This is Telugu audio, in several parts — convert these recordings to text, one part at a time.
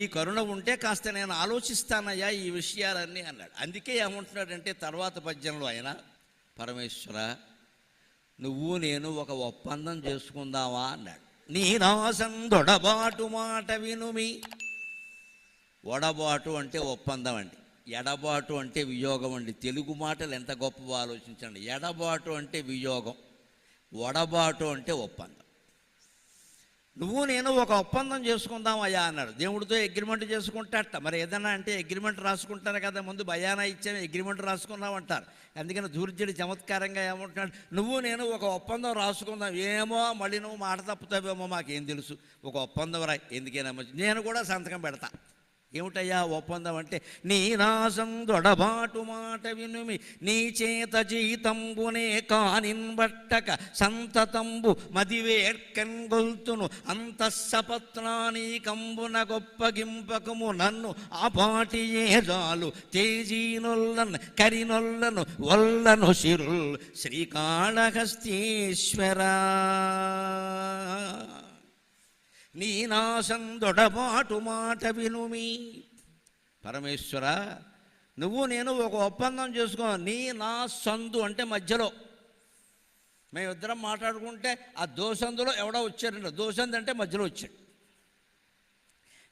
ఈ కరుణ ఉంటే కాస్త నేను ఆలోచిస్తానయ్యా ఈ విషయాలన్నీ అన్నాడు. అందుకే ఏమంటున్నాడంటే తర్వాత పద్యంలో ఆయన పరమేశ్వర నువ్వు నేను ఒక ఒప్పందం చేసుకుందామా? అన్నాడు. నీ నాసం దొడబాటు మాట వినుమి వడబాటు అంటే ఒప్పందం అండి. ఎడబాటు అంటే వియోగం అండి. తెలుగు మాటలు ఎంత గొప్పవో ఆలోచించండి. ఎడబాటు అంటే వియోగం. వడబాటు అంటే ఒప్పందం. నువ్వు నేను ఒక ఒప్పందం చేసుకుందాం అయ్యా అన్నాడు. దేవుడితో అగ్రిమెంట్ చేసుకుంటాట మరి ఏదన్నా అంటే అగ్రిమెంట్ రాసుకుంటారు కదా ముందు భయానా ఇచ్చాను అగ్రిమెంట్ రాసుకున్నాం అంటారు. అందుకని దూర్జుడు చమత్కారంగా ఏమంటున్నాడు నువ్వు నేను ఒక ఒప్పందం రాసుకుందాం. ఏమో మళ్ళీ నువ్వు మాట తప్పుతావేమో మాకేం తెలుసు. ఒక ఒప్పందం రా ఎందుకైనా నేను కూడా సంతకం పెడతా. ఏమిటయ్యా ఒప్పందం అంటే నీ నాసం దొడబాటు మాట వినుమి నీ చేత జీతంబునే కానిన్బట్టక సంతతంబు మదివేర్కన్ గొల్తును కంబున గొప్పగింపకము నన్ను ఆపాటి జాలు తేజీనొల్లన్ కరినొల్లను వల్లను శిరుల్ శ్రీకాళహస్తీశ్వరా. నీ నాసందొడబాటు మాట వినుమి పరమేశ్వర నువ్వు నేను ఒక ఒప్పందం చేసుకో నీ నా సందు అంటే మధ్యలో. మేమిద్దరం మాట్లాడుకుంటే ఆ దోసందులో ఎవడో వచ్చారంట దోసంది అంటే మధ్యలో వచ్చాడు.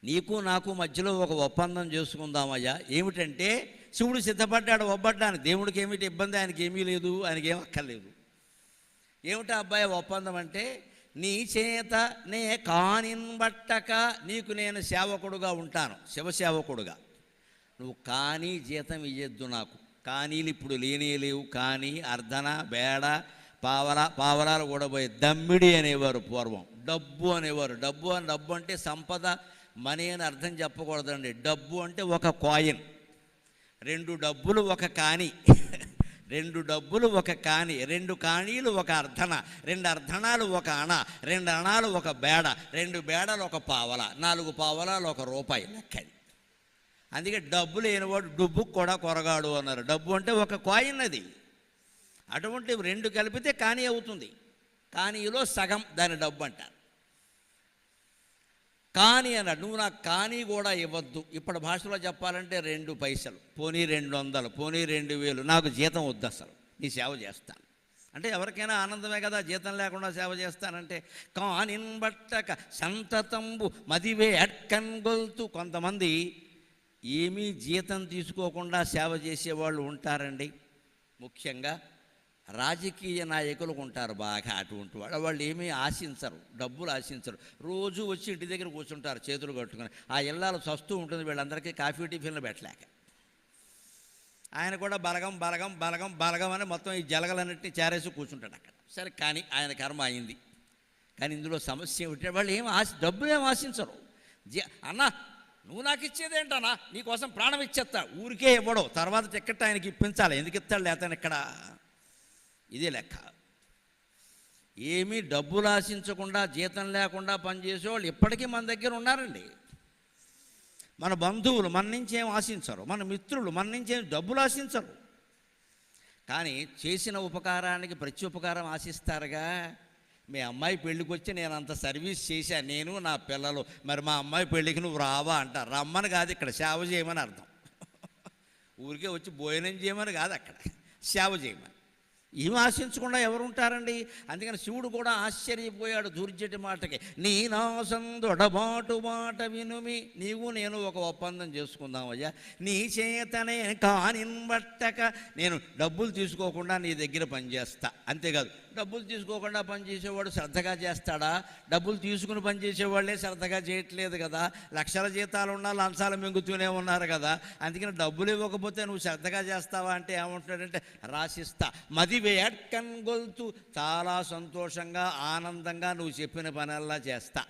నీకు నాకు మధ్యలో ఒక ఒప్పందం చేసుకుందామయ్యా. ఏమిటంటే శివుడు సిద్ధపడ్డాడు ఒబ్బడ్డాను దేవుడికి ఏమిటి ఇబ్బంది? ఆయనకి ఏమీ లేదు. ఆయనకి ఏం అక్కర్లేదు. ఏమిటా అబ్బాయి ఒప్పందం అంటే నీ చేత నే కానింబట్టక నీకు నేను సేవకుడుగా ఉంటాను శివసేవకుడుగా. నువ్వు కానీ జీతం ఇయ్యొద్దు నాకు. కానీలు ఇప్పుడు లేనే లేవు. కానీ అర్ధన బేడ పావరా పావరాలు కూడా పోయి దమ్మిడి అనేవారు పూర్వం. డబ్బు అనేవారు. డబ్బు అని డబ్బు అంటే సంపద మనీ అని అర్థం చెప్పకూడదండి. డబ్బు అంటే ఒక కాయిన్. రెండు డబ్బులు ఒక కాని. రెండు డబ్బులు ఒక కాణి రెండు కాణీలు ఒక అర్ధన రెండు అర్ధనాలు ఒక అణ రెండు అణాలు ఒక బేడ రెండు బేడలు ఒక పావల నాలుగు పావలాలు ఒక రూపాయి లెక్కది. అందుకే డబ్బు లేనివాడు డబ్బు కూడా కొరగాడు అన్నారు. డబ్బు అంటే ఒక కాయిన్ అది. అటువంటి రెండు కలిపితే కానీ అవుతుంది. కానీలో సగం దాని డబ్బు అంటారు. కానీ అన్నాడు నువ్వు నాకు కానీ కూడా ఇవ్వద్దు. ఇప్పుడు భాషలో చెప్పాలంటే రెండు పైసలు. పోనీ రెండు వందలు పోనీ రెండు వేలు. నాకు జీతం వద్దు అసలు. నీ సేవ చేస్తాను. అంటే ఎవరికైనా ఆనందమే కదా జీతం లేకుండా సేవ చేస్తానంటే కానిన్బట్టక సంతతంబు మదివే అట్కన్గొల్తూ కొంతమంది ఏమీ జీతం తీసుకోకుండా సేవ చేసేవాళ్ళు ఉంటారండి. ముఖ్యంగా రాజకీయ నాయకులు ఉంటారు బాగా అటువంటి వాళ్ళు. వాళ్ళు ఏమీ ఆశించరు డబ్బులు ఆశించరు. రోజు వచ్చి ఇంటి దగ్గర కూర్చుంటారు చేతులు కట్టుకుని. ఆ ఇళ్ళాలు చస్తూ ఉంటుంది వీళ్ళందరికీ కాఫీ టిఫిన్లు పెట్టలేక. ఆయన కూడా బలగం బలగం బలగం బలగం అని మొత్తం ఈ జలగలన్నింటినీ చేరేసి కూర్చుంటాడు అక్కడ. సరే కానీ ఆయన కర్మ అయింది. కానీ ఇందులో సమస్య ఏమిటంటే వాళ్ళు ఏం ఆశ డబ్బులు ఏం ఆశించరు. జీ అన్నా నువ్వు నాకు ఇచ్చేదేంటన్నా నీకోసం ప్రాణం ఇచ్చేస్తా. ఊరికే ఇవ్వడం. తర్వాత టికెట్ ఆయనకి ఇప్పించాలి. ఎందుకు ఇస్తాడు లేతాను ఇక్కడ? ఇదే లెక్క. ఏమీ డబ్బులు ఆశించకుండా జీతం లేకుండా పనిచేసేవాళ్ళు ఇప్పటికీ మన దగ్గర ఉన్నారండి. మన బంధువులు మన నుంచి ఏం ఆశించరు మన మిత్రులు మన నుంచి ఏం డబ్బులు ఆశించరు కానీ చేసిన ఉపకారానికి ప్రతి ఉపకారం ఆశిస్తారుగా. మీ అమ్మాయి పెళ్ళికి వచ్చి నేను అంత సర్వీస్ చేశా నేను నా పిల్లలు. మరి మా అమ్మాయి పెళ్ళికి నువ్వు రావా అంటారు. రమ్మని కాదు ఇక్కడ సేవ చేయమని అర్థం. ఊరికే వచ్చి భోజనం చేయమని కాదు అక్కడ సేవ చేయమని. ఏం ఆశించకుండా ఎవరు ఉంటారండి అందుకని శివుడు కూడా ఆశ్చర్యపోయాడు దూర్జటి మాటకి. నీ నాసందొడబాటు మాట వినుమి నీవు నేను ఒక ఒప్పందం చేసుకుందామయ్యా. నీ చేతనే కానింబట్టక నేను డబ్బులు తీసుకోకుండా నీ దగ్గర పనిచేస్తా. అంతేకాదు డబ్బులు తీసుకోకుండా పనిచేసేవాడు శ్రద్ధగా చేస్తాడా? డబ్బులు తీసుకుని పనిచేసేవాళ్ళే శ్రద్ధగా చేయట్లేదు కదా. లక్షల జీతాలు ఉన్నా లంచాలు మింగుతూనే ఉన్నారు కదా. అందుకని డబ్బులు ఇవ్వకపోతే నువ్వు శ్రద్ధగా చేస్తావా అంటే ఏమంటున్నాడంటే రాసిస్తా. మది వేట్కన్ గొల్తు చాలా సంతోషంగా ఆనందంగా నువ్వు చెప్పిన పనల్లా చేస్తా.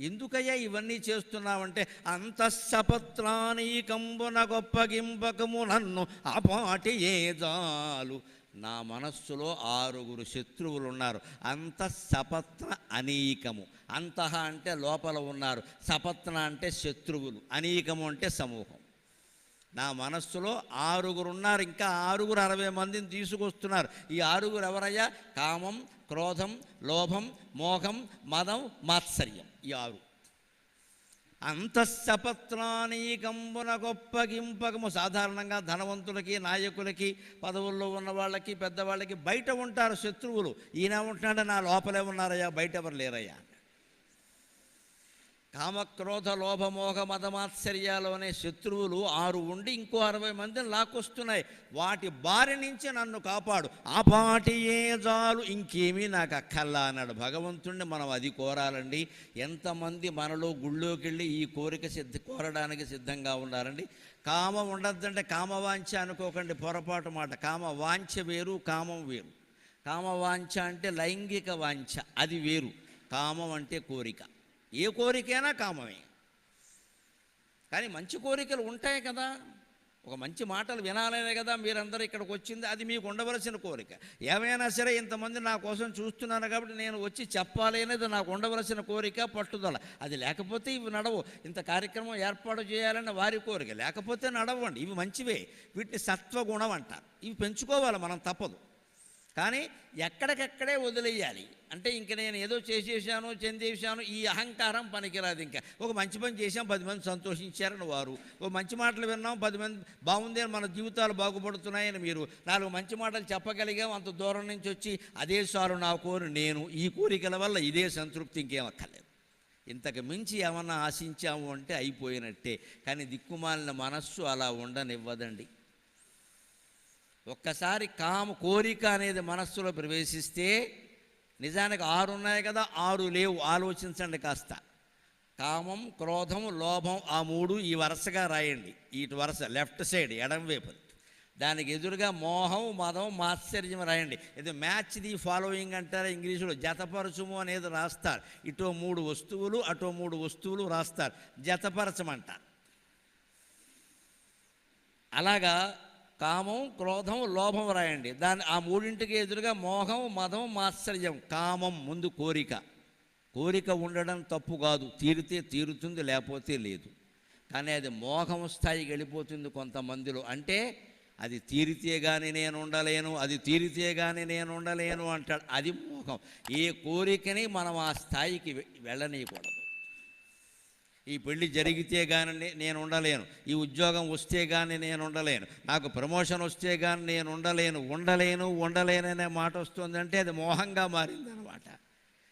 ఎందుకయ్యా ఇవన్నీ చేస్తున్నావంటే అంతఃసపత్రాని కంబున గొప్పగింపకము నన్ను అపాటి ఏ జాలు. నా మనస్సులో ఆరుగురు శత్రువులు ఉన్నారు అంత సపత్న అనీకము. అంతః అంటే లోపల ఉన్నారు. సపత్న అంటే శత్రువులు. అనీకము అంటే సమూహం. నా మనస్సులో ఆరుగురు ఉన్నారు ఇంకా ఆరుగురు అరవై మందిని తీసుకొస్తున్నారు. ఈ ఆరుగురు ఎవరయ్యా? కామం క్రోధం లోభం మోహం మదం మాత్సర్యం. ఈ ఆరు. అంతఃసపత్రానీకంబున గొప్పగింపకము సాధారణంగా ధనవంతులకి నాయకులకి పదవుల్లో ఉన్న వాళ్ళకి పెద్దవాళ్ళకి బయట ఉంటారు శత్రువులు. ఈయన ఉంటున్నాడు నా లోపలే ఉన్నారయ్యా బయట ఎవరు లేరయ్యా? కామక్రోధ లోభమోహ మదమాత్సర్యాలు అనే శత్రువులు ఆరు ఉండి ఇంకో అరవై మందిని లాక్కొస్తున్నాయి. వాటి బారి నుంచి నన్ను కాపాడు. ఆ పాటియే జాలు? ఇంకేమీ నాకు అక్కల్లా అన్నాడు భగవంతుణ్ణి మనం అది కోరాలండి. ఎంతమంది మనలో గుళ్ళోకి వెళ్ళి ఈ కోరిక సిద్ధ కోరడానికి సిద్ధంగా ఉండాలండి కామం ఉండద్దంటే కామవాంఛ అనుకోకండి. పొరపాటు మాట. కామ వాంఛ వేరు కామం వేరు. కామవాంఛ అంటే లైంగిక వాంఛ. అది వేరు. కామం అంటే కోరిక. ఏ కోరికైనా కామమే. కానీ మంచి కోరికలు ఉంటాయి కదా. ఒక మంచి మాటలు వినాలనే కదా మీరందరూ ఇక్కడికి వచ్చింది. అది మీకు ఉండవలసిన కోరిక. ఏమైనా సరే ఇంతమంది నా కోసం చూస్తున్నారు కాబట్టి నేను వచ్చి చెప్పాలి అనేది నాకు ఉండవలసిన కోరిక పట్టుదల. అది లేకపోతే ఇవి నడవు. ఇంత కార్యక్రమం ఏర్పాటు చేయాలని వారి కోరిక. లేకపోతే నడవండి. ఇవి మంచివే. వీటిని సత్వగుణం అంటారు. ఇవి పెంచుకోవాలి మనం తప్పదు. కానీ ఎక్కడికెక్కడే వదిలేయాలి. అంటే ఇంక నేను ఏదో చేసేసాను చెందేశాను ఈ అహంకారం పనికిరాదు ఇంకా. ఒక మంచి పని చేసాం పది మంది సంతోషించారని వారు. ఒక మంచి మాటలు విన్నాం పది మంది బాగుంది అని మన జీవితాలు బాగుపడుతున్నాయని మీరు. నాలుగు మంచి మాటలు చెప్పగలిగాం అంత దూరం నుంచి వచ్చి అదే సారు నా కోరు నేను ఈ కోరికల వల్ల ఇదే సంతృప్తి ఇంకేమక్కర్లేదు ఇంతకు మించి ఏమన్నా ఆశించాము అంటే అయిపోయినట్టే. కానీ దిక్కుమాలిన మనస్సు అలా ఉండనివ్వదండి. ఒక్కసారి కామ కోరిక అనేది మనస్సులో ప్రవేశిస్తే నిజానికి ఆరు ఉన్నాయి కదా ఆరు లేవు. ఆలోచించండి కాస్త. కామం క్రోధం లోభం ఆ మూడు ఈ వరుసగా రాయండి. ఇటు వరుస లెఫ్ట్ సైడ్ ఎడం వైపు. దానికి ఎదురుగా మోహం మదం మాత్సర్యం రాయండి. ఇది మ్యాచ్ ది ఫాలోయింగ్ అంటారు ఇంగ్లీషులో? జతపరచుము అనేది రాస్తారు. ఇటో మూడు వస్తువులు అటో మూడు వస్తువులు రాస్తారు. జతపరచమంటారు అలాగా కామం క్రోధం లోభం రాయండి. దాని ఆ మూడింటికి ఎదురుగా మోహం మదం మాత్సర్యం కామం ముందు కోరిక. కోరిక ఉండడం తప్పు కాదు. తీరితే తీరుతుంది లేకపోతే లేదు. కానీ అది మోహం స్థాయికి వెళ్ళిపోతుంది కొంతమందిలో. అంటే అది తీరితే కానీ నేను ఉండలేను అది తీరితే కానీ నేను ఉండలేను అంటాడు. అది మోహం. ఏ కోరికని మనం ఆ స్థాయికి వె- వెళ్ళనీయకూడదు. ఈ పెళ్ళి జరిగితే కానీ నేను ఉండలేను. ఈ ఉద్యోగం వస్తే కానీ నేను ఉండలేను. నాకు ప్రమోషన్ వస్తే కానీ నేను ఉండలేను. ఉండలేను ఉండలేను అనే మాట వస్తుందంటే అది మోహంగా మారిందనమాట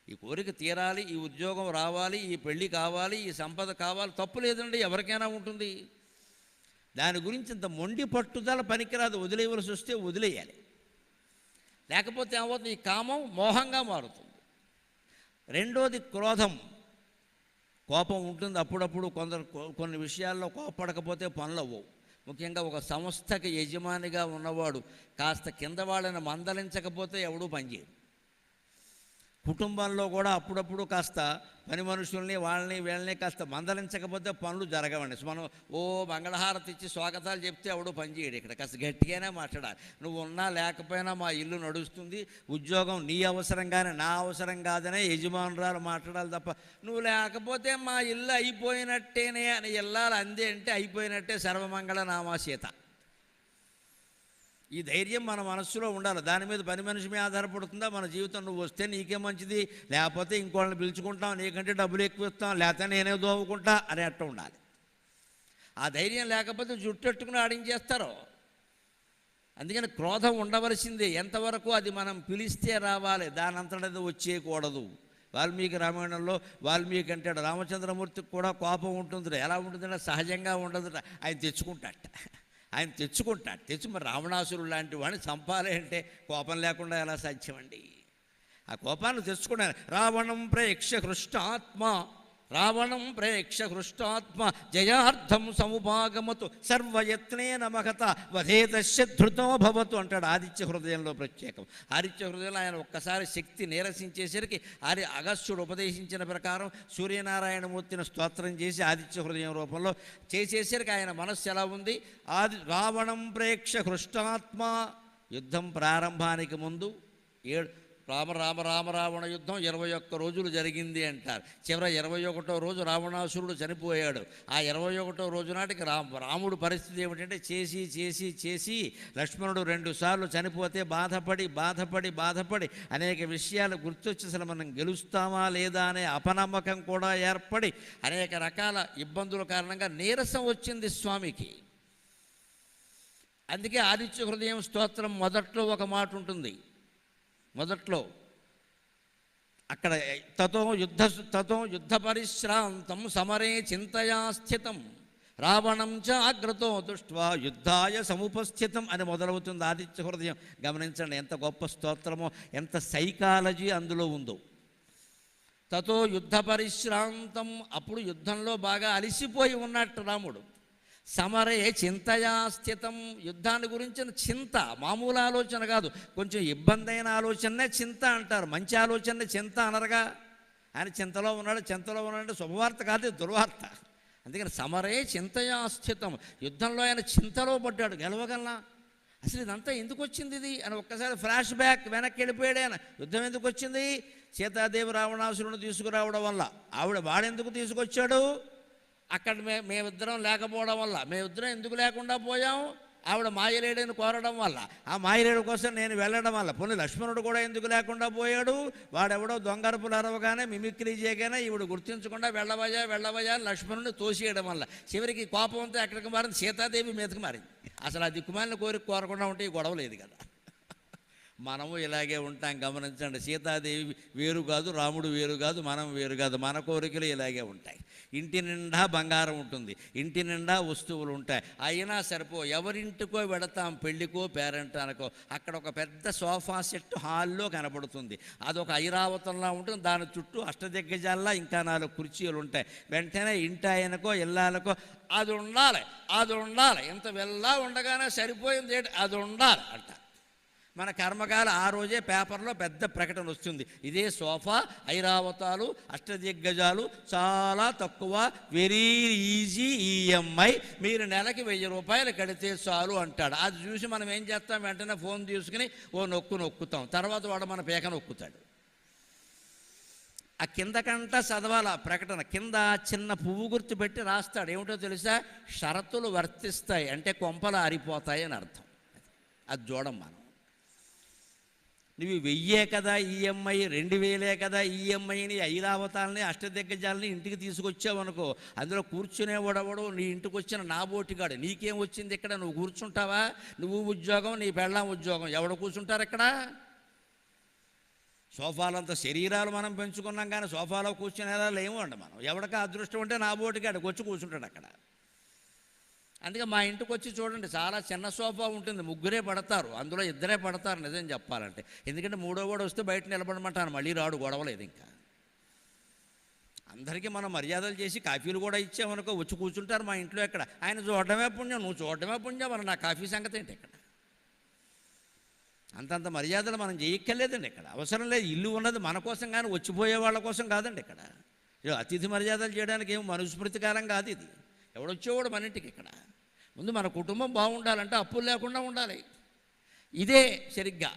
ఈ కోరిక తీరాలి ఈ ఉద్యోగం రావాలి ఈ పెళ్ళి కావాలి ఈ సంపద కావాలి తప్పు లేదండి ఎవరికైనా ఉంటుంది. దాని గురించి ఇంత మొండి పట్టుదల పనికిరాదు. వదిలేయవలసి వస్తే వదిలేయాలి. లేకపోతే ఏమవుతుంది? ఈ కామం మోహంగా మారుతుంది. రెండోది క్రోధం. కోపం ఉంటుంది అప్పుడప్పుడు కొందరు కొన్ని విషయాల్లో కోపడకపోతే పనులు అవ్వవు ముఖ్యంగా ఒక సంస్థకి యజమానిగా ఉన్నవాడు కాస్త కింద వాళ్ళని మందలించకపోతే ఎవడూ పనిచేయరు కుటుంబంలో కూడా అప్పుడప్పుడు కాస్త పని మనుషుల్ని వాళ్ళని వీళ్ళని కాస్త మందలించకపోతే పనులు జరగవండి. మనం ఓ మంగళహారతి ఇచ్చి స్వాగతాలు చెప్తే ఎవడు పని చేయడు ఇక్కడ. కాస్త గట్టిగానే మాట్లాడాలి. నువ్వు ఉన్నా లేకపోయినా మా ఇల్లు నడుస్తుంది. ఉద్యోగం నీ అవసరంగానే నా అవసరం కాదనే యజమానురాలు మాట్లాడాలి తప్ప నువ్వు లేకపోతే మా ఇల్లు అయిపోయినట్టేనే అని ఇల్లాలు అందే అంటే అయిపోయినట్టే సర్వమంగళ నామాసీత ఈ ధైర్యం మన మనస్సులో ఉండాలి. దాని మీద పని మనిషి మీద ఆధారపడుతుందా? మన జీవితం నువ్వు వస్తే నీకే మంచిది. లేకపోతే ఇంకోళ్ళని పిలుచుకుంటాం. నీకంటే డబ్బులు ఎక్కువ ఇస్తాం. లేకపోతే నేనే దోవుకుంటా అని అట్ట ఉండాలి. ఆ ధైర్యం లేకపోతే జుట్టెట్టుకుని ఆడించేస్తారు. అందుకని క్రోధం ఉండవలసిందే. ఎంతవరకు అది మనం పిలిస్తే రావాలి. దాని అంతటది వచ్చేయకూడదు. వాల్మీకి రామాయణంలో వాల్మీకి అంటాడు రామచంద్రమూర్తికి కూడా కోపం ఉంటుందిరా. ఎలా ఉంటుందంటే సహజంగా ఉండదు ఆయన తెచ్చుకుంటాట ఆయన తెచ్చుకుంటాడు తెచ్చి మరి రావణాసురుడు లాంటి వాడిని చంపాలి అంటే కోపం లేకుండా ఎలా సాధ్యమండి? ఆ కోపాన్ని తెచ్చుకున్నాను రావణం ప్రేక్ష హృష్టాత్మ. రావణం ప్రేక్ష హృష్టాత్మ జయార్థం సముపాగమతు సర్వయత్నేన నమహత వధేతస్య ధృతో భవతు అంటాడు ఆదిత్య హృదయంలో ప్రత్యేకం. ఆదిత్య హృదయంలో ఆయన ఒక్కసారి శక్తి నీరసించేసరికి ఆది అగస్త్యుడు ఉపదేశించిన ప్రకారం సూర్యనారాయణమూర్తిని స్తోత్రం చేసి ఆదిత్య హృదయం రూపంలో చేసేసరికి ఆయన మనస్సు ఎలా ఉంది? ఆది రావణం ప్రేక్ష హృష్టాత్మ యుద్ధం ప్రారంభానికి ముందు ఏడు రామ రామ రామ రావణ యుద్ధం ఇరవై ఒక్క రోజులు జరిగింది అంటారు. చివర ఇరవై ఒకటో రోజు రావణాసురుడు చనిపోయాడు. ఆ ఇరవై ఒకటో రోజు నాటికి రామ రాముడు పరిస్థితి ఏమిటంటే చేసి చేసి చేసి లక్ష్మణుడు రెండు సార్లు చనిపోతే బాధపడి బాధపడి బాధపడి అనేక విషయాలు గుర్తొచ్చి అసలు మనం గెలుస్తామా లేదా? అనే అపనమ్మకం కూడా ఏర్పడి అనేక రకాల ఇబ్బందుల కారణంగా నీరసం వచ్చింది స్వామికి. అందుకే ఆదిత్య హృదయం స్తోత్రం మొదట్లో ఒక మాట ఉంటుంది. మొదట్లో అక్కడ తతో యుద్ధ తతో యుద్ధ పరిశ్రాంతం సమరే చింతయా స్థితం. రావణం చ అగ్రతో దృష్ట్వా యుద్ధాయ సముపస్థితం అని మొదలవుతుంది ఆదిత్య హృదయం. గమనించండి ఎంత గొప్ప స్తోత్రమో ఎంత సైకాలజీ అందులో ఉందో. తతో యుద్ధ పరిశ్రాంతం అప్పుడు యుద్ధంలో బాగా అలిసిపోయి ఉన్నట్టు రాముడు. సమరే చింతయా స్థితం యుద్ధాన్ని గురించిన చింత మామూలు ఆలోచన కాదు. కొంచెం ఇబ్బంది అయిన ఆలోచనే చింత అంటారు. మంచి ఆలోచనే చింత అనరుగా. ఆయన చింతలో ఉన్నాడు చింతలో ఉన్నాడు శుభవార్త కాదు దుర్వార్త. అందుకని సమరే చింతయా స్థితం యుద్ధంలో ఆయన చింతలో పడ్డాడు గెలవగలనా? అసలు ఇదంతా ఎందుకు వచ్చింది ఇది? అని ఒక్కసారి ఫ్లాష్ బ్యాక్ వెనక్కి వెళ్ళిపోయాడు ఆయన. యుద్ధం ఎందుకు వచ్చింది? సీతాదేవి రావణాసురుని తీసుకురావడం వల్ల. ఆవిడ వాడెందుకు తీసుకొచ్చాడు? అక్కడ మే మేమిద్దరం లేకపోవడం వల్ల మేమిద్దరం ఎందుకు లేకుండా పోయాం? ఆవిడ మాయలేడని కోరడం వల్ల. ఆ మాయలేడు కోసం నేను వెళ్ళడం వల్ల. పోనీ లక్ష్మణుడు కూడా ఎందుకు లేకుండా పోయాడు? వాడెవడో దొంగరపులు అరవగానే మిమిక్రీ చేయగానే ఈవిడ గుర్తించకుండా వెళ్ళవయ్యా వెళ్ళవయ్యా అని లక్ష్మణుని తోసేయడం వల్ల. చివరికి కోపం అంతా ఎక్కడికి మారింది? సీతాదేవి మీదకి మారింది. అసలు ఆ దిక్కుమాలిన కోరిక కోరకుండా ఉంటే ఈ గొడవ లేదు కదా. మనము ఇలాగే ఉంటాం గమనించండి. సీతాదేవి వేరు కాదు రాముడు వేరు కాదు మనం వేరు కాదు. మన కోరికలు ఇలాగే ఉంటాయి. ఇంటి నిండా బంగారం ఉంటుంది. ఇంటి నిండా వస్తువులు ఉంటాయి. అయినా సరిపో ఎవరింటికో వెడతాం పెళ్ళికో పేరెంటానికో అక్కడ ఒక పెద్ద సోఫా సెట్ హాల్లో కనబడుతుంది. అదొక ఐరావతంలా ఉంటుంది. దాని చుట్టూ అష్టదిగ్గజాల్లా ఇంకా నాలుగు కుర్చీలు ఉంటాయి. వెంటనే ఇంటి ఆయనకో ఇల్లాలకో అది ఉండాలి అది ఉండాలి. ఇంత వెళ్ళా ఉండగానే సరిపోయింది అది ఉండాలి అంట మన కర్మకాల ఆ రోజే పేపర్లో పెద్ద ప్రకటన వస్తుంది. ఇదే సోఫా ఐరావతాలు అష్టదిగ్గజాలు చాలా తక్కువ వెరీ ఈజీ ఈఎంఐ మీరు నెలకి వెయ్యి రూపాయలు కడితే చాలు అంటాడు. అది చూసి మనం ఏం చేస్తాం? వెంటనే ఫోన్ తీసుకుని ఓ నొక్కు నొక్కుతాం. తర్వాత వాడు మన పేక నొక్కుతాడు. ఆ కిందకంట చదవాలి ఆ ప్రకటన. కింద చిన్న పువ్వు గుర్తు పెట్టి రాస్తాడు. ఏమిటో తెలుసా? షరతులు వర్తిస్తాయి. అంటే కొంపలు ఆరిపోతాయి అని అర్థం. అది చూడం మనం. నువ్వు వెయ్యే కదా ఈఎంఐ రెండు వేలే కదా ఈఎంఐని ఐరావతాలని అష్టదిగ్గజాలని ఇంటికి తీసుకొచ్చావు అనుకో అందులో కూర్చునేవాడవడు నీ ఇంటికి వచ్చిన నా బోటిగాడు. నీకేం వచ్చింది ఇక్కడ? నువ్వు కూర్చుంటావా? నువ్వు ఉద్యోగం నీ పెళ్ళాం ఉద్యోగం. ఎవడు కూర్చుంటారు ఇక్కడ? సోఫాలంత శరీరాలు మనం పెంచుకున్నాం కానీ సోఫాలో కూర్చునేలా లేము అండి మనం. ఎవడికి అదృష్టం ఉంటే నా బోటిగాడికి వచ్చి కూర్చుంటాడు అక్కడ. అందుకే మా ఇంటికి వచ్చి చూడండి చాలా చిన్న సోఫా ఉంటుంది ముగ్గురే పడతారు అందులో ఇద్దరే పడతారు నిజం చెప్పాలంటే. ఎందుకంటే మూడో కూడా వస్తే బయట నిలబడమంటాను మళ్ళీ రాడు గొడవలేదు ఇంకా. అందరికీ మనం మర్యాదలు చేసి కాఫీలు కూడా ఇచ్చామనుకో వచ్చి కూర్చుంటారు మా ఇంట్లో ఎక్కడ. ఆయన చూడడమే పుణ్యం నువ్వు చూడడమే పుణ్యం మన నా కాఫీ సంగతి ఏంటి ఇక్కడ? అంతంత మర్యాదలు మనం చేయక్కర్లేదండి ఇక్కడ. అవసరం లేదు ఇల్లు ఉన్నది మన కోసం కానీ వచ్చిపోయే వాళ్ళ కోసం కాదండి ఇక్కడ. అతిథి మర్యాదలు చేయడానికి ఏం మనుస్మృతికారం కాదు ఇది. ఎవడొచ్చేవాడు మన ఇంటికి ఇక్కడ? ముందు మన కుటుంబం బాగుండాలంటే అప్పులు లేకుండా ఉండాలి. ఇదే సరిగ్గా.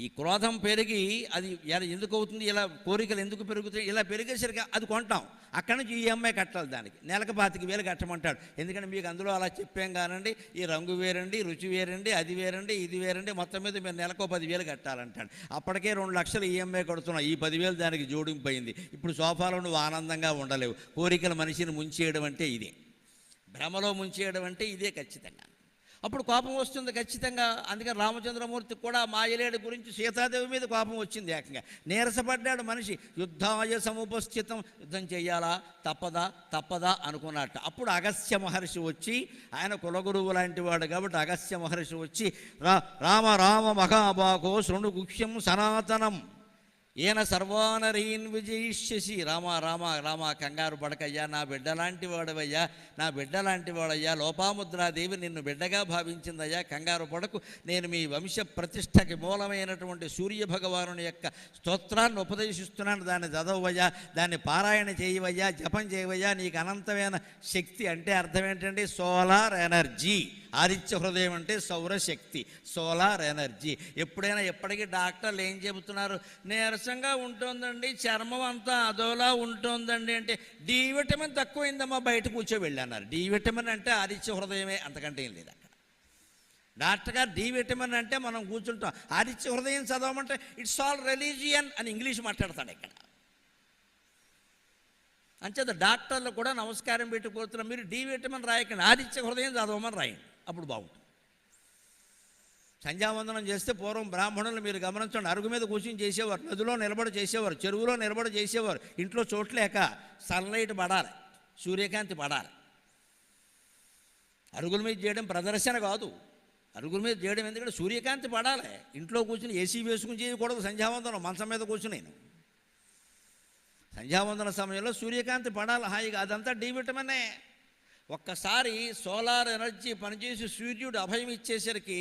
ఈ క్రోధం పెరిగి అది ఎలా ఎందుకు అవుతుంది ఇలా కోరికలు ఎందుకు పెరుగుతాయి ఇలా పెరిగేసరికి అది కొంటాం. అక్కడి నుంచి ఈఎంఐ కట్టాలి దానికి. నెలకు పాతిక వేలు కట్టమంటాడు. ఎందుకంటే మీకు అందులో అలా చెప్పాం కానండి ఈ రంగు వేరండి రుచి వేరండి అది వేరండి ఇది వేరండి మొత్తం మీద మీరు నెలకు పదివేలు కట్టాలంటాడు. అప్పటికే రెండు లక్షలు ఈఎంఐ కడుతున్నాం. ఈ పదివేలు దానికి జోడింపు అయింది ఇప్పుడు సోఫాలో నువ్వు ఆనందంగా ఉండలేవు. కోరికలు మనిషిని ముంచేయడం అంటే ఇదే. భ్రమలో ముంచేయడం అంటే ఇదే ఖచ్చితంగా. అప్పుడు కోపం వస్తుంది ఖచ్చితంగా. అందుకని రామచంద్రమూర్తికి కూడా మాయలేడు గురించి సీతాదేవి మీద కోపం వచ్చింది ఏకంగా. నీరసపడ్డాడు మనిషి. యుద్ధాయ సముపస్థితం యుద్ధం చేయాలా తప్పదా? తప్పదా? అనుకున్నట్ట. అప్పుడు అగస్త్య మహర్షి వచ్చి ఆయన కులగురువు లాంటి వాడు కాబట్టి అగస్త్య మహర్షి వచ్చి రా రామ రామ మహాబాకో శృణు గుక్ష్యం సనాతనం. ఈయన సర్వానరీన్ విజయిష్యసి రామ రామ రామ కంగారు పడకయ్యా నా బిడ్డ లాంటి వాడవయ్యా నా బిడ్డ లాంటి వాడయ్యా లోపాముద్రాదేవి నిన్ను బిడ్డగా భావించిందయ్యా కంగారు పడకు. నేను మీ వంశ ప్రతిష్టకి మూలమైనటువంటి సూర్య భగవానుని యొక్క స్తోత్రాన్ని ఉపదేశిస్తున్నాను. దాన్ని చదవయ్యా దాన్ని పారాయణ చేయవయ్యా జపం చేయవయ్యా. నీకు అనంతమైన శక్తి అంటే అర్థం ఏంటంటే సోలార్ ఎనర్జీ. ఆదిత్య హృదయం అంటే సౌరశక్తి సోలార్ ఎనర్జీ. ఎప్పుడైనా ఎప్పటికీ డాక్టర్లు ఏం చెబుతున్నారు? నీరసంగా ఉంటుందండి చర్మం అంతా అదోలా ఉంటుందండి అంటే డి విటమిన్ తక్కువైందమ్మా బయట కూర్చో వెళ్ళన్నారు డి విటమిన్ అంటే ఆదిత్య హృదయమే అంతకంటే ఏం లేదు అక్కడ. డాక్టర్ గారు డి విటమిన్ అంటే మనం కూర్చుంటాం. ఆదిత్య హృదయం చదవమంటే ఇట్స్ ఆల్ రిలీజియన్ అని ఇంగ్లీష్ మాట్లాడతాడు ఇక్కడ. అంచేత డాక్టర్లు కూడా నమస్కారం పెట్టుకోతున్నారు మీరు డి విటమిన్ రాయకండి ఆదిత్య హృదయం చదవమని రాయండి. అప్పుడు బాగుంటుంది. సంధ్యావందనం చేస్తే పూర్వం బ్రాహ్మణులు మీరు గమనించండి అరుగు మీద కూర్చుని చేసేవారు నదిలో నిలబడి చేసేవారు చెరువులో నిలబడి చేసేవారు ఇంట్లో చోట్లేక సన్లైట్ పడాలి సూర్యకాంతి పడాలి. అరుగుల మీద చేయడం ప్రదర్శన కాదు. అరుగుల మీద చేయడం ఎందుకంటే సూర్యకాంతి పడాలి. ఇంట్లో కూర్చుని ఏసీ వేసుకుని చేయకూడదు సంధ్యావందనం మంచం మీద కూర్చుని నేను. సంధ్యావందన సమయంలో సూర్యకాంతి పడాలి హాయిగా అదంతా డి విటమినే. ఒక్కసారి సోలార్ ఎనర్జీ పనిచేసి సూర్యుడు అభయం ఇచ్చేసరికి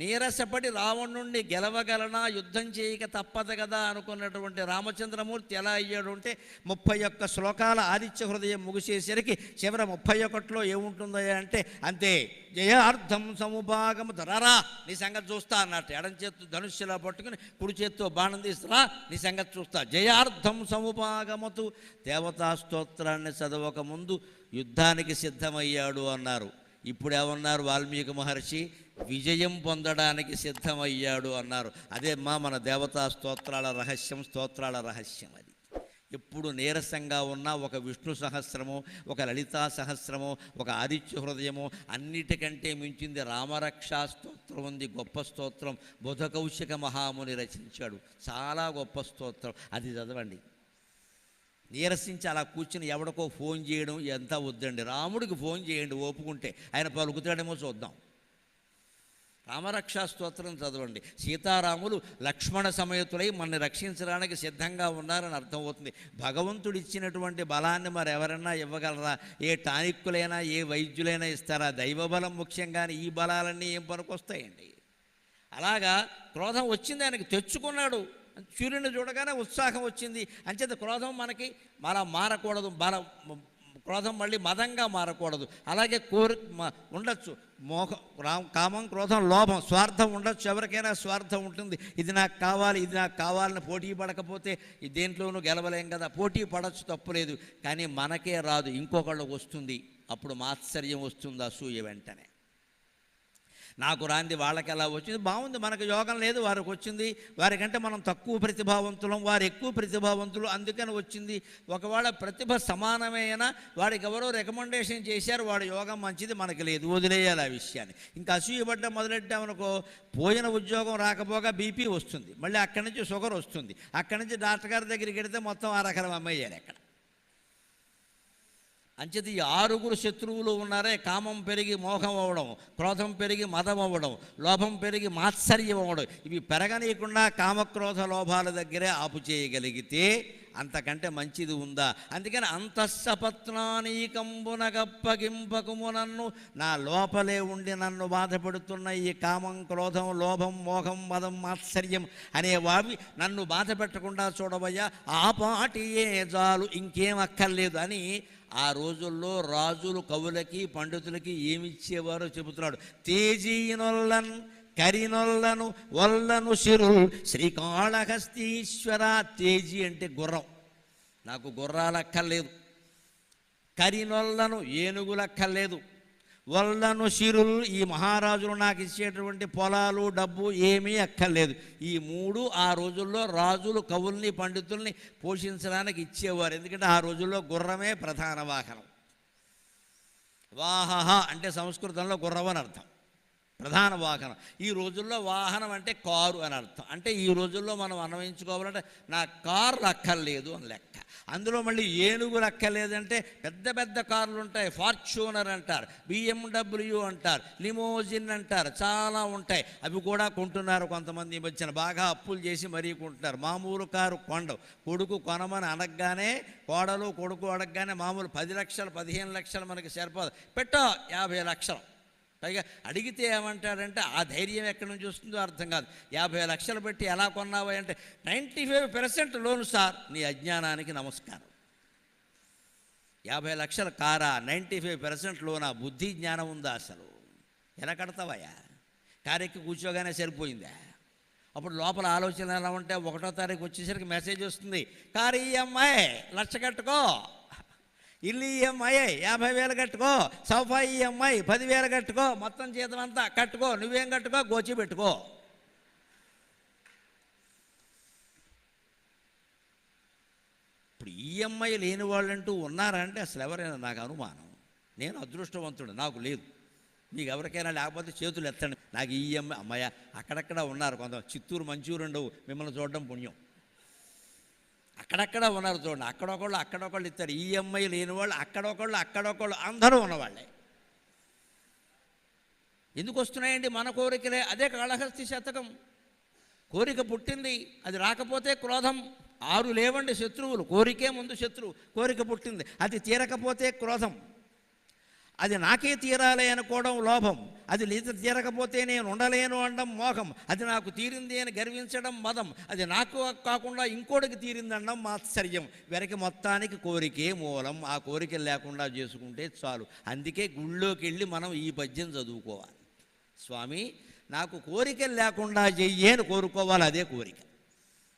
నీరసపడి రావణుణ్ణి గెలవగలనా యుద్ధం చేయక తప్పదు కదా అనుకున్నటువంటి రామచంద్రమూర్తి ఎలా అయ్యాడు అంటే ముప్పై ఒక్క శ్లోకాల ఆదిత్య హృదయం ముగిసేసరికి చివర ముప్పై ఒకటిలో ఏముంటుందయ్యా అంటే అంతే జయార్థం సముభాగము ధరరా నీ సంగతి చూస్తా అన్నట్టు. ఎడం చేత్తు ధనుష్యులా పట్టుకుని కుడి చేత్తో బాణం తీస్తురా నీ సంగతి చూస్తా. జయార్థం సముభాగమతు దేవతా స్తోత్రాన్ని చదవక ముందు యుద్ధానికి సిద్ధమయ్యాడు అన్నారు. ఇప్పుడు ఏమన్నారు వాల్మీకి మహర్షి? విజయం పొందడానికి సిద్ధమయ్యాడు అన్నారు. అదే మా మన దేవతా స్తోత్రాల రహస్యం స్తోత్రాల రహస్యం అది. ఎప్పుడు నీరసంగా ఉన్న ఒక విష్ణు సహస్రము ఒక లలితా సహస్రము ఒక ఆదిత్య హృదయము అన్నిటికంటే మించింది రామరక్షా స్తోత్రం ఉంది గొప్ప స్తోత్రం. బుధ కౌశిక మహాముని రచించాడు. చాలా గొప్ప స్తోత్రం. అది చదవండి. నీరసించి అలా కూర్చుని ఎవడికో ఫోన్ చేయడం ఎంత వద్దండి. రాముడికి ఫోన్ చేయండి ఓపుకుంటే ఆయన పలుకుతాడేమో చూద్దాం. రామరక్షా స్తోత్రం చదవండి. సీతారాములు లక్ష్మణ సమేతులై మనని రక్షించడానికి సిద్ధంగా ఉన్నారని అర్థమవుతుంది. భగవంతుడు ఇచ్చినటువంటి బలాన్ని మరి ఎవరన్నా ఇవ్వగలరా? ఏ టానిక్కులైనా ఏ వైద్యులైనా ఇస్తారా? దైవబలం ముఖ్యంగానే ఈ బలాలన్నీ ఏం పనికొస్తాయండి? అలాగా క్రోధం వచ్చింది ఆయనకి తెచ్చుకున్నాడు. సూర్యుని చూడగానే ఉత్సాహం వచ్చింది. అంచేత క్రోధం మనకి మన మారకూడదు. బల క్రోధం మళ్ళీ మదంగా మారకూడదు. అలాగే కోరి ఉండొచ్చు. మోహ కామం క్రోధం లోభం స్వార్థం ఉండొచ్చు. ఎవరికైనా స్వార్థం ఉంటుంది. ఇది నాకు కావాలి ఇది నాకు కావాలని పోటీ పడకపోతే ఈ దేంట్లోనూ గెలవలేం కదా. పోటీ పడచ్చు తప్పులేదు కానీ మనకే రాదు. ఇంకొకళ్ళకి వస్తుంది. అప్పుడు మాత్సర్యం వస్తుంది అసూయ వెంటనే. నాకు రాంది వాళ్ళకి ఎలా వచ్చింది? బాగుంది మనకు యోగం లేదు వారికి వచ్చింది. వారికంటే మనం తక్కువ ప్రతిభావంతులం వారు ఎక్కువ ప్రతిభావంతులు అందుకని వచ్చింది. ఒకవేళ ప్రతిభ సమానమైన వాడికి ఎవరో రికమెండేషన్ చేశారు వాడు యోగం మంచిది మనకి లేదు వదిలేయాలి ఆ విషయాన్ని. ఇంకా అసూయపడ్డం మొదలెట్టామనుకో పోయిన ఉద్యోగం రాకపోగా బీపీ వస్తుంది. మళ్ళీ అక్కడి నుంచి షుగర్ వస్తుంది. అక్కడి నుంచి డాక్టర్ గారి దగ్గరికి వెడితే మొత్తం ఆ రకం అమ్మయ్యారు అక్కడ అంచేది ఈ ఆరుగురు శత్రువులు ఉన్నారే కామం పెరిగి మోహం అవ్వడం క్రోధం పెరిగి మదం అవ్వడం లోభం పెరిగి మాత్సర్యం అవ్వడం ఇవి పెరగనీయకుండా కామక్రోధ లోభాల దగ్గరే ఆపు చేయగలిగితే అంతకంటే మంచిది ఉందా? అందుకని అంతఃసపత్నానీకంబునగప్పగింపకుము నన్ను నా లోపలే ఉండి నన్ను బాధపెడుతున్న ఈ కామం క్రోధం లోభం మోహం మదం మాత్సర్యం అనేవావి నన్ను బాధ పెట్టకుండా చూడవయ్యా ఆ పాటియే చాలు ఇంకేం అక్కర్లేదు అని ఆ రోజుల్లో రాజులు కవులకి పండితులకి ఏమిచ్చేవారో చెబుతున్నాడు. తేజీనొల్లన్ కరినొల్లను వల్లను శిరుల్ శ్రీకాళహస్తీశ్వర తేజీ అంటే గుర్రం. నాకు గుర్రాలక్కర్లేదు. కరినొల్లను ఏనుగులక్కర్లేదు. వల్లను సిరులు ఈ మహారాజులు నాకు ఇచ్చేటువంటి పొలాలు డబ్బు ఏమీ అక్కర్లేదు. ఈ మూడు ఆ రోజుల్లో రాజులు కవుల్ని పండితుల్ని పోషించడానికి ఇచ్చేవారు. ఎందుకంటే ఆ రోజుల్లో గుర్రమే ప్రధాన వాహనం. వాహహ అంటే సంస్కృతంలో గుర్రం అని అర్థం. ప్రధాన వాహనం. ఈ రోజుల్లో వాహనం అంటే కారు అని అర్థం. అంటే ఈ రోజుల్లో మనం అన్వయించుకోవాలంటే నా కారు అక్కర్లేదు అని లెక్క. అందులో మళ్ళీ ఏనుగు అక్కర్లేదంటే పెద్ద పెద్ద కార్లు ఉంటాయి. ఫార్చ్యూనర్ అంటారు బిఎండబ్ల్యూ అంటారు లిమోజిన్ అంటారు చాలా ఉంటాయి. అవి కూడా కొంటున్నారు కొంతమంది ఈ మధ్యన. బాగా అప్పులు చేసి మరీ కొంటున్నారు. మామూలు కారు కొండవు. కొడుకు కొనమని అనగానే కోడలు కొడుకు అడగగానే మామూలు పది లక్షలు పదిహేను లక్షలు మనకి సరిపోదు. పెట్టో యాభై లక్షలు. పైగా అడిగితే ఏమంటాడంటే ఆ ధైర్యం ఎక్కడి నుంచి వస్తుందో అర్థం కాదు. యాభై లక్షలు పెట్టి ఎలా కొన్నావా? అంటే ninety five percent loan sir నీ అజ్ఞానానికి నమస్కారం. యాభై లక్షల కారా నైంటీ ఫైవ్ పర్సెంట్ లోనా? బుద్ధి జ్ఞానం ఉందా అసలు? ఎలా కడతావయ్యా? కారెక్కి కూర్చోగానే సరిపోయిందా? అప్పుడు లోపల ఆలోచన ఎలా ఉంటే ఒకటో తారీఖు వచ్చేసరికి మెసేజ్ వస్తుంది కారు అమ్మాయి లక్ష కట్టుకో. ఇల్లు ఈఎంఐ యాభై వేలు కట్టుకో సోఫా ఈఎంఐ పదివేలు కట్టుకో మొత్తం జీతం అంతా కట్టుకో నువ్వేం కట్టుకో గోచి పెట్టుకో. ఇప్పుడు ఈఎంఐ లేని వాళ్ళంటూ ఉన్నారంటే అసలు ఎవరైనా నాకు అనుమానం. నేను అదృష్టవంతుడు నాకు లేదు. మీకు ఎవరికైనా లేకపోతే చేతులు ఎత్తండి. నాకు ఈఎంఐ అమ్మాయ అక్కడక్కడ ఉన్నారు కొంత. చిత్తూరు మంచూరు ఉండవు. మిమ్మల్ని చూడడం పుణ్యం. అక్కడక్కడ ఉన్నారు చూడండి. అక్కడొకళ్ళు అక్కడొకళ్ళు ఇస్తారు. ఈఎంఐ లేని వాళ్ళు అక్కడొకళ్ళు అక్కడొకళ్ళు అందరూ ఉన్నవాళ్ళే. ఎందుకు వస్తున్నాయండి? మన కోరికలే. అదే కాళహస్తి శతకం. కోరిక పుట్టింది అది రాకపోతే క్రోధం. ఆరు లేవండి శత్రువులు. కోరికే ముందు శత్రువు. కోరిక పుట్టింది అది తీరకపోతే క్రోధం. అది నాకే తీరాలి అనుకోవడం లోభం. అది లేదు తీరకపోతే నేను ఉండలేను అనడం మోహం. అది నాకు తీరింది అని గర్వించడం మదం. అది నాకు కాకుండా ఇంకోటికి తీరింది అనడం మాత్సర్యం వెనక మొత్తానికి కోరికే మూలం. ఆ కోరిక లేకుండా చేసుకుంటే చాలు. అందుకే గుళ్ళోకి వెళ్ళి మనం ఈ పద్యం చదువుకోవాలి. స్వామి నాకు కోరికలు లేకుండా చెయ్యేని కోరుకోవాలి అదే కోరిక.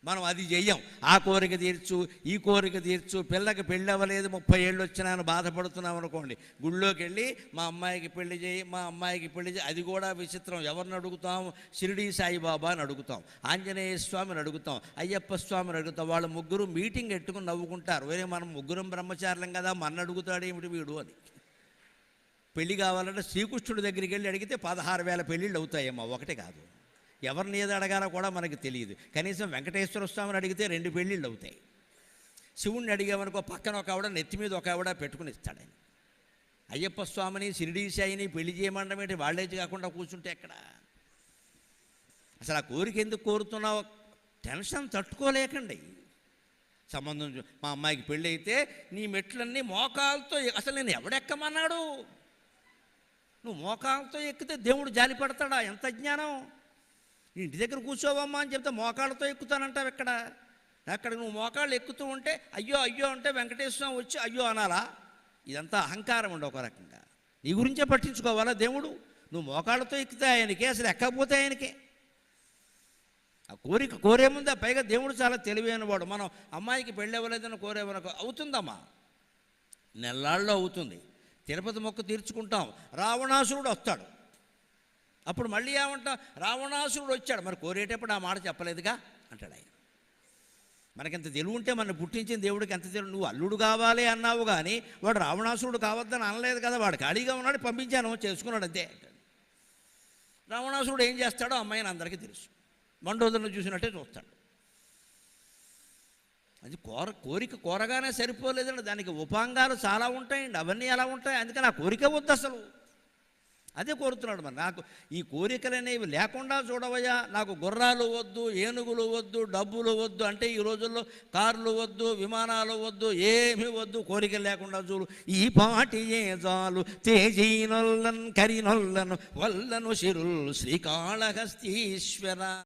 మనం అది చెయ్యం. ఆ కోరిక తీర్చు ఈ కోరిక తీర్చు పిల్లకి పెళ్ళి అవ్వలేదు ముప్పై ఏళ్ళు వచ్చినాను బాధపడుతున్నాం అనుకోండి. గుళ్ళోకి వెళ్ళి మా అమ్మాయికి పెళ్ళి చేయి మా అమ్మాయికి పెళ్ళి చేయి అది కూడా విచిత్రం. ఎవరిని అడుగుతాం? షిరిడి సాయిబాబా అని అడుగుతాం. ఆంజనేయ స్వామిని అడుగుతాం. అయ్యప్ప స్వామిని అడుగుతాం. వాళ్ళు ముగ్గురు మీటింగ్ ఎట్టుకుని నవ్వుకుంటారు. వేరే మనం ముగ్గురం బ్రహ్మచారులం కదా మన అడుగుతాడు ఏమిటి వీడు? అని. పెళ్ళి కావాలంటే శ్రీకృష్ణుడి దగ్గరికి వెళ్ళి అడిగితే పదహారు వేల పెళ్ళిళ్ళు అవుతాయేమో ఒకటే కాదు. ఎవరిని ఏది అడగాలో కూడా మనకి తెలియదు. కనీసం వెంకటేశ్వర స్వామిని అడిగితే రెండు పెళ్ళిళ్ళు అవుతాయి. శివుణ్ణి అడిగామనుకో పక్కన ఒక ఆవిడ నెత్తి మీద ఒక ఆవిడ పెట్టుకుని ఇస్తాడని అయ్యప్ప స్వామిని షిరిడీ సాయిని పెళ్ళి చేయమండం ఏంటి? వాళ్ళే కాకుండా కూర్చుంటే ఎక్కడ? అసలు ఆ కోరిక ఎందుకు కోరుతున్నావు? టెన్షన్ తట్టుకోలేకండి. సంబంధం మా అమ్మాయికి పెళ్ళి అయితే నీ మెట్లన్నీ మోకాలతో అసలు నేను ఎవడెక్కమన్నాడు? నువ్వు మోకాలతో ఎక్కితే దేవుడు జాలి పడతాడా ఎంత జ్ఞానం ఇంటి దగ్గర కూర్చోవమ్మా అని చెప్తే మోకాళ్ళతో ఎక్కుతానంటావు ఎక్కడ? అక్కడ నువ్వు మోకాళ్ళు ఎక్కుతూ ఉంటే అయ్యో అయ్యో అంటే వెంకటేశ్వరం వచ్చి అయ్యో అనాలా? ఇదంతా అహంకారం ఉండవు ఒక రకంగా. నీ గురించే పట్టించుకోవాలా దేవుడు? నువ్వు మోకాళ్ళతో ఎక్కితే ఆయనకే అసలు ఎక్కకపోతే ఆయనకే. ఆ కోరిక కోరే ముందే పైగా దేవుడు చాలా తెలివైన వాడు మనం అమ్మాయికి పెళ్ళి కోరేవనకు అవుతుందమ్మా. నెల్లాళ్ళలో అవుతుంది. తిరుపతి మొక్కు తీర్చుకుంటాం. రావణాసురుడు వస్తాడు. అప్పుడు మళ్ళీ ఏమంటాం రావణాసురుడు వచ్చాడు. మరి కోరేటప్పుడు ఆ మాట చెప్పలేదుగా? అంటాడు ఆయన. మనకింత తెలివి ఉంటే మన పుట్టించిన దేవుడికి ఎంత తెలివి? నువ్వు అల్లుడు కావాలి అన్నావు కానీ వాడు రావణాసురుడు కావద్దని అనలేదు కదా. వాడు ఖాళీగా ఉన్నాడు పంపించాను చేసుకున్నాడు అంతే. రావణాసురుడు ఏం చేస్తాడో అమ్మాయిని అందరికీ తెలుసు. మండోదరుని చూసినట్టే చూస్తాడు. అది కోర కోరిక కోరగానే సరిపోలేదండి. దానికి ఉపాంగాలు చాలా ఉంటాయండి. అవన్నీ ఎలా ఉంటాయి? అందుకని ఆ కోరిక వద్దు అసలు. అదే కోరుతున్నాడు మరి. నాకు ఈ కోరికలు అనేవి లేకుండా చూడవయ్యా. నాకు గుర్రాలు వద్దు ఏనుగులు వద్దు డబ్బులు వద్దు అంటే ఈ రోజుల్లో కార్లు వద్దు విమానాలు వద్దు ఏమి వద్దు కోరికలు లేకుండా చూడు. ఈ పాటి ఏ చాలు తేజీనొల్లన్ కరినొల్లను వల్లను శిరుల్ శ్రీకాళహస్తీశ్వర.